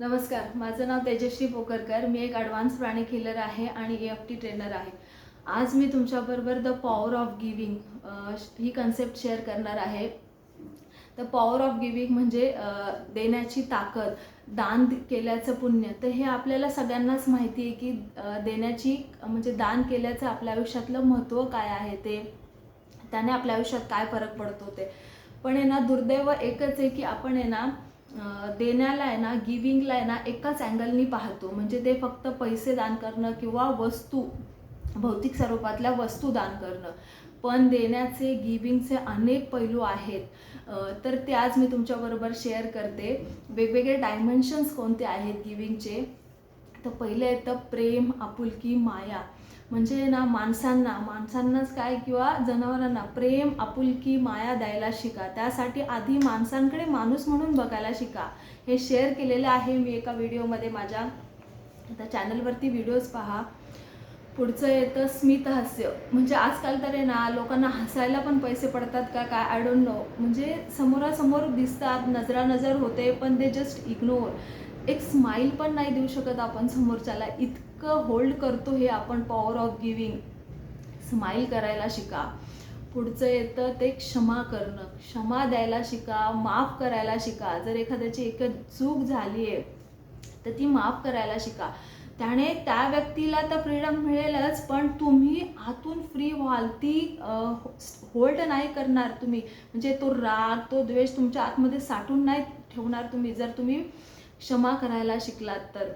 नमस्कार माझं नाव तेजश्री पोकरकर. मी एक ॲडव्हान्स प्राणी किलर आहे आणि ए एफ टी ट्रेनर आहे. आज मी तुमच्याबरोबर द पॉवर ऑफ गिविंग ही कन्सेप्ट शेअर करणार आहे. द पॉवर ऑफ गिविंग म्हणजे देण्याची ताकद दान केल्याचं पुण्य. तर हे आपल्याला सगळ्यांनाच माहिती आहे की देण्याची म्हणजे दान केल्याचं आपल्या आयुष्यातलं महत्त्व काय आहे ते त्याने आपल्या आयुष्यात काय फरक पडतो ते. पण आहे ना दुर्दैव एकच आहे की आपण आहे ना देण्याला आहे ना गिविंगला आहे ना एकाच अँगलनी पाहतो. म्हणजे ते फक्त पैसे दान करणं किंवा वस्तू भौतिक स्वरूपातल्या वस्तू दान करणं. पण देण्याचे गिविंगचे अनेक पैलू आहेत. तर ते आज मी तुमच्याबरोबर शेअर करते. वेगवेगळे डायमेन्शन्स कोणते आहेत गिविंगचे तर पहिले येतं प्रेम आपुलकी माया. म्हणजे ना माणसांना माणसांनाच काय किंवा जनावरांना प्रेम आपुलकी माया द्यायला शिका. त्यासाठी आधी माणसांकडे माणूस म्हणून बघायला शिका. हे शेअर केलेलं आहे मी एका व्हिडिओमध्ये माझ्या. आता चॅनलवरती व्हिडिओज पहा. पुढचं येतं स्मित हास्य. म्हणजे आजकाल तर आहे ना लोकांना हसायला पण पैसे पडतात का काय? आय डोंट नो म्हणजे समोरासमोर दिसतात नजरानजर होते पण ते जस्ट इग्नोर एक स्माईल पण नाही देऊ शकत आपण समोरच्याला. इतकं होल्ड करतो हे आपण पॉवर ऑफ गिविंग स्माईल करायला शिका. पुढचं येतं ते क्षमा करणं. क्षमा द्यायला शिका माफ करायला शिका. जर एखाद्याची एक चूक झाली आहे तर ती माफ करायला शिका. त्याने त्या व्यक्तीला तर फ्रीडम मिळेलच पण तुम्ही आतून फ्री व्हाल. ती होल्ड नाही करणार तुम्ही. म्हणजे तो राग तो द्वेष तुमच्या आतमध्ये साठून नाही ठेवणार तुम्ही. जर तुम्ही क्षमा करायला शिकलात तर.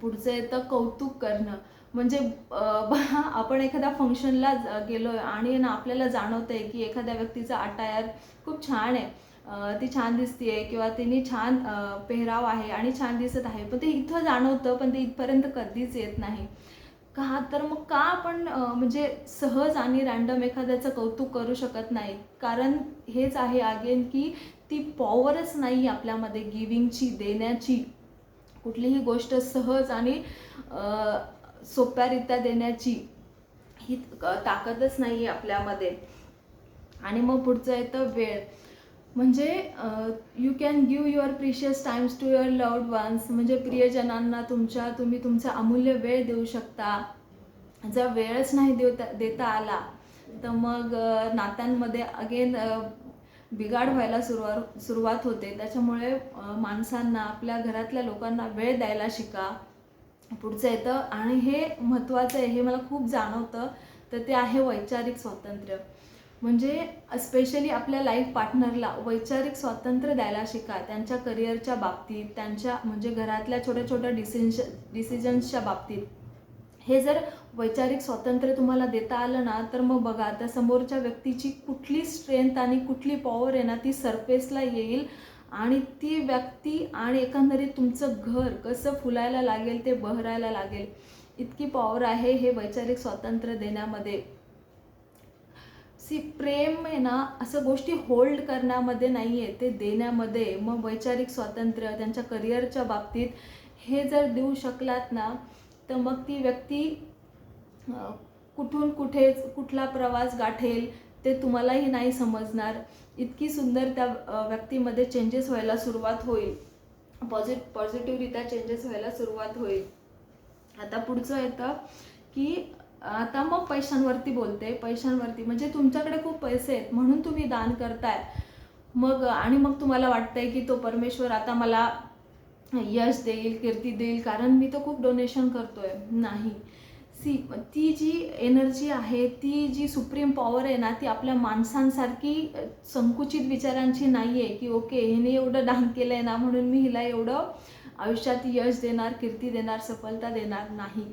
पुढचं येतं कौतुक करणं. म्हणजे आपण एखाद्या फंक्शनला गेलो आणि ना आपल्याला जाणवतं आहे की एखाद्या व्यक्तीचा अटायर खूप छान आहे. ती छान दिसतीये किंवा तिने छान पेहराव आहे आणि छान दिसत आहे. पण ते इथं जाणवतं पण ते इथपर्यंत कधीच येत नाही. का तर मग का आपण म्हणजे सहज आणि रॅन्डम एखाद्याचं कौतुक करू शकत नाही? कारण हेच आहे अगेन की ती पॉवरच नाही आपल्यामध्ये गिविंगची देण्याची. कुठलीही गोष्ट सहज आणि सोप्यारित्या देण्याची ही ताकदच नाही आहे आपल्यामध्ये. आणि मग पुढचं येतं वेळ. म्हणजे you can give your precious times to your loved ones म्हणजे प्रियजनांना तुमच्या तुम्ही तुमचा अमूल्य वेळ देऊ शकता. जर वेळच नाही देता देता आला तर मग नात्यांमध्ये अगेन बिघाड व्हायला सुरुवात सुरुवात होते. त्याच्यामुळे माणसांना आपल्या घरातल्या लोकांना वेळ द्यायला शिका. पुढचं येतं. आणि हे महत्त्वाचं आहे. हे मला खूप जाणवतं. तर ते आहे वैचारिक स्वातंत्र्य. म्हणजे स्पेशली आपल्या लाईफ पार्टनरला वैचारिक स्वातंत्र्य द्यायला शिका. त्यांच्या करिअरच्या बाबतीत त्यांच्या म्हणजे घरातल्या छोट्या छोट्या डिसिजन डिसिजन्सच्या बाबतीत. हे जर वैचारिक स्वातंत्र्य तुम्हाला देता आलं ना तर मग बघा त्या समोरच्या व्यक्तीची कुठली स्ट्रेंथ आणि कुठली पॉवर आहे ना ती सरफेसला येईल आणि ती व्यक्ती आणि एकंदरीत तुमचं घर कसं फुलायला लागेल ते बहरायला लागेल. इतकी पॉवर आहे हे वैचारिक स्वातंत्र्य देण्यामध्ये. सी प्रेम आहे ना असं गोष्टी होल्ड करण्यामध्ये नाही आहे ते देण्यामध्ये. मग वैचारिक स्वातंत्र्य त्यांच्या करिअरच्या बाबतीत हे जर देऊ शकलात ना तर मग ती व्यक्ती कुठून कुठे कुठला प्रवास गाठेल ते तुम्हालाही नाही समजणार. इतकी सुंदर त्या व्यक्तीमध्ये चेंजेस व्हायला सुरुवात होईल. पॉझिट पॉझिटिव्हरित्या चेंजेस व्हायला सुरुवात होईल. आता पुढचं येतं की आता मग पैशांवरती बोलते. पैशांवरती म्हणजे तुमच्याकडे खूप पैसे आहेत म्हणून तुम्ही दान करताय. मग आणि मग तुम्हाला वाटतंय की तो परमेश्वर आता मला यश देईल कीर्ती देईल कारण मी तर खूप डोनेशन करतो आहे नाही. सी ती जी एनर्जी आहे ती जी सुप्रीम पॉवर आहे ना ती आपल्या माणसांसारखी संकुचित विचारांची नाही आहे की ओके हिने एवढं डान केलं आहे ना म्हणून मी हिला एवढं आयुष्यात यश देणार कीर्ती देणार सफलता देणार नाही.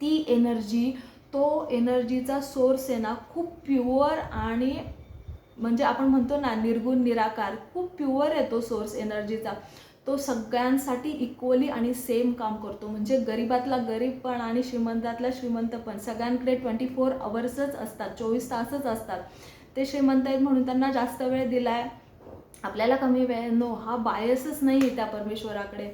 ती एनर्जी तो एनर्जीचा सोर्स आहे ना खूप प्युअर आणि म्हणजे आपण म्हणतो ना निर्गुण निराकार खूप प्युअर आहे तो सोर्स एनर्जीचा तो सगळ्यांसाठी इक्वली आणि सेम काम करतो. म्हणजे गरीबातला गरीब पण आणि श्रीमंतातला श्रीमंत पण. सगळ्यांकडे ट्वेंटी फोर अवर्सच असतात चोवीस तासच असतात. ते श्रीमंत आहेत म्हणून त्यांना जास्त वेळ दिलाय. आपल्याला कमी वेळ नो हा बायसच नाही आहे त्या परमेश्वराकडे.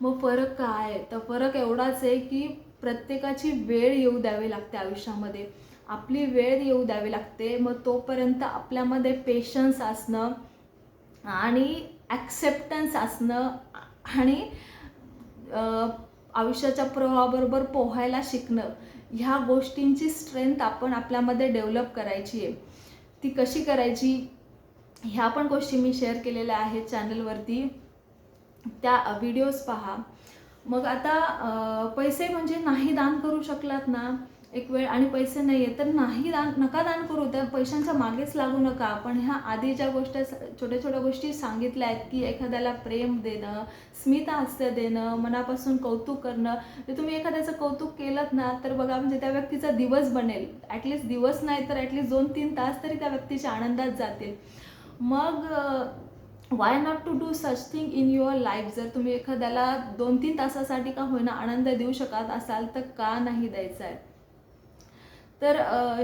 मग फरक काय? तर फरक एवढाच आहे की प्रत्येकाची वेळ येऊ द्यावी लागते आयुष्यामध्ये. आपली वेळ येऊ द्यावी लागते. मग तोपर्यंत आपल्यामध्ये पेशन्स असणं आणि ॲक्सेप्टन्स असणं आणि आयुष्याच्या प्रवाहाबरोबर पोहायला शिकणं ह्या गोष्टींची स्ट्रेंथ आपण आपल्यामध्ये डेव्हलप करायची आहे. ती कशी करायची? ह्या पण गोष्टी मी शेअर केलेल्या आहेत चॅनलवरती त्या व्हिडिओज पहा. मग आता पैसे म्हणजे नाही दान करू शकलात ना? एक वेळ आणि पैसे नाही आहे तर नाही दान नका दान करू. त्या पैशांच्या मागेच लागू नका. पण ह्या आधी ज्या गोष्टी छोट्या छोट्या गोष्टी सांगितल्या आहेत की एखाद्याला प्रेम देणं स्मिता हास्य देणं मनापासून कौतुक करणं ते तुम्ही एखाद्याचं कौतुक केलं ना तर बघा म्हणजे त्या व्यक्तीचा दिवस बनेल. ॲटलिस्ट दिवस नाही तर ॲटलिस्ट दोन तीन तास तरी त्या व्यक्तीच्या आनंदात जातील. मग why not to do such thing in your life जर तुम्ही एखाद्याला दोन तीन तासासाठी का होईना आनंद देऊ शकत असाल तर का नाही द्यायचा आहे? तर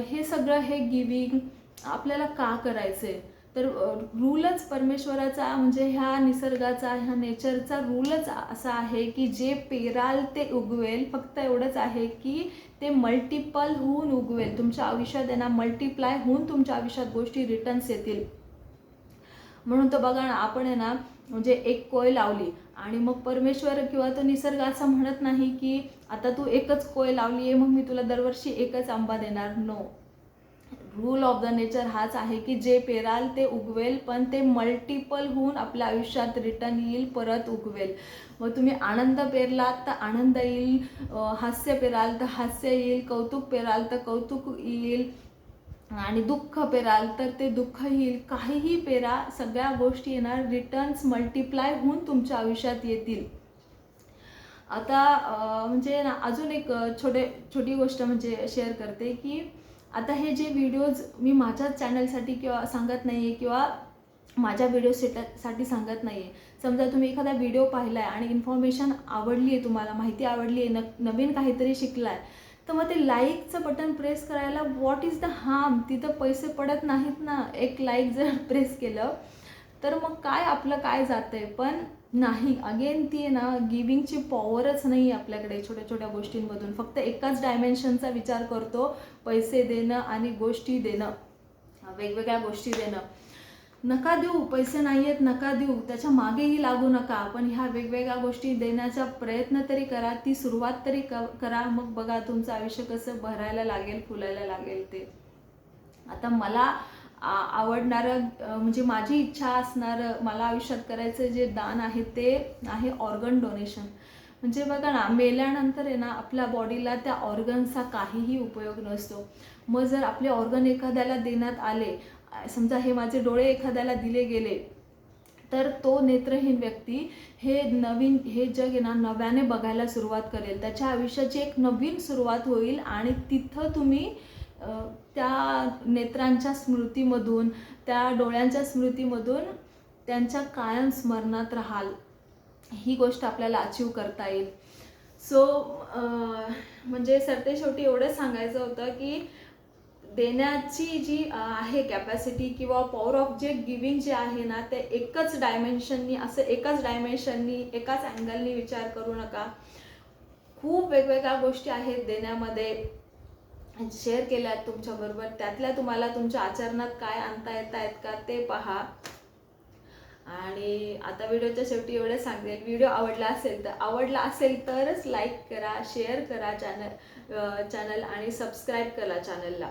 हे सगळं हे गिविंग आपल्याला का करायचं आहे तर रूलच परमेश्वराचा म्हणजे ह्या निसर्गाचा ह्या नेचरचा रूलच असा आहे की जे पेराल ते उगवेल. फक्त एवढंच आहे की ते मल्टिपल होऊन उगवेल. तुमच्या आयुष्यात आहे ना मल्टिप्लाय होऊन तुमच्या आयुष्यात गोष्टी रिटर्न्स येतील. म्हणून तर बघा ना आपण आहे ना म्हणजे एक कोय लावली आणि मग परमेश्वर किंवा तो निसर्ग असं म्हणत नाही की आता तू एकच कोय लावली आहे मग मी तुला दरवर्षी एकच आंबा देणार. No rule of the nature हाच आहे की जे पेराल ते उगवेल पण ते मल्टिपल होऊन आपल्या आयुष्यात रिटर्न येईल परत उगवेल. मग तुम्ही आनंद पेरलात तर आनंद येईल हास्य पेराल तर हास्य येईल कौतुक पेराल तर कौतुक येईल. आणि दुःख पेराल तर ते दुःख येईल. काहीही पेरा सगळ्या गोष्टी येणार रिटर्न्स मल्टिप्लाय होऊन तुमच्या आयुष्यात येतील. आता म्हणजे ना अजून एक छोटे छोटी गोष्ट म्हणजे शेअर करते की आता हे जे व्हिडिओज मी माझ्याच चॅनलसाठी किंवा सांगत नाही आहे किंवा माझ्या व्हिडिओसाठी सांगत नाही आहे समजा तुम्ही एखादा व्हिडिओ पाहिला आहे आणि इन्फॉर्मेशन आवडली आहे तुम्हाला माहिती आवडली आहे न नवीन काहीतरी शिकला आहे तर मग ते लाईकचं बटन प्रेस करायला व्हॉट इज द हार्म तिथं पैसे पडत नाहीत ना. एक लाईक जर प्रेस केलं तर मग काय आपलं काय जातं आहे पण नाही. अगेन ती आहे ना गिविंगची पॉवरच नाही आहे आपल्याकडे छोट्या छोट्या गोष्टींमधून. फक्त एकाच डायमेन्शनचा विचार करतो. पैसे देणं आणि गोष्टी देणं. वेगवेगळ्या गोष्टी देणं. नका देऊ पैसे नाही आहेत नका देऊ त्याच्या मागेही लागू नका. पण ह्या वेगवेगळ्या गोष्टी देण्याचा प्रयत्न तरी करा ती सुरुवात तरी क करा. मग बघा तुमचं आयुष्य कसं भरायला लागेल फुलायला लागेल ते. आता मला आ- आवडणारं म्हणजे माझी इच्छा असणारं मला आयुष्यात करायचं जे दान आहे ते आहे ऑर्गन डोनेशन म्हणजे बघा ना मेल्यानंतर आहे ना आपल्या बॉडीला त्या ऑर्गन्सचा काहीही उपयोग नसतो. मग जर आपले ऑर्गन एखाद्याला देण्यात आले समजा हे माझे डोळे एखाद्याला दिले गेले तर तो नेत्रहीन व्यक्ती हे नवीन हे जग आहे ना नव्याने बघायला सुरुवात करेल. त्याच्या आयुष्याची एक नवीन सुरुवात होईल आणि तिथं तुम्ही त्या नेत्रांच्या स्मृतीमधून त्या डोळ्यांच्या स्मृतीमधून त्यांच्या कायम स्मरणात राहाल. ही गोष्ट आपल्याला अचीव करता येईल. सो म्हणजे सरते शेवटी एवढंच सांगायचं होतं की देण्याची जी आहे कॅपॅसिटी किंवा पॉवर ऑफ जे गिविंग जे आहे ना ते एकच डायमेन्शननी असं एकाच डायमेन्शननी एकाच अँगलनी विचार करू नका. खूप वेगवेगळ्या गोष्टी आहेत देण्यामध्ये. शेअर केल्या आहेत तुमच्याबरोबर. त्यातल्या तुम्हाला तुमच्या आचरणात काय आणता येत आहेत का ते पहा. आणि आता व्हिडिओच्या शेवटी एवढं सांगेल व्हिडिओ आवडला असेल तर आवडला असेल तरच लाईक करा शेअर करा चॅनल चॅनल आणि सबस्क्राईब करा चॅनलला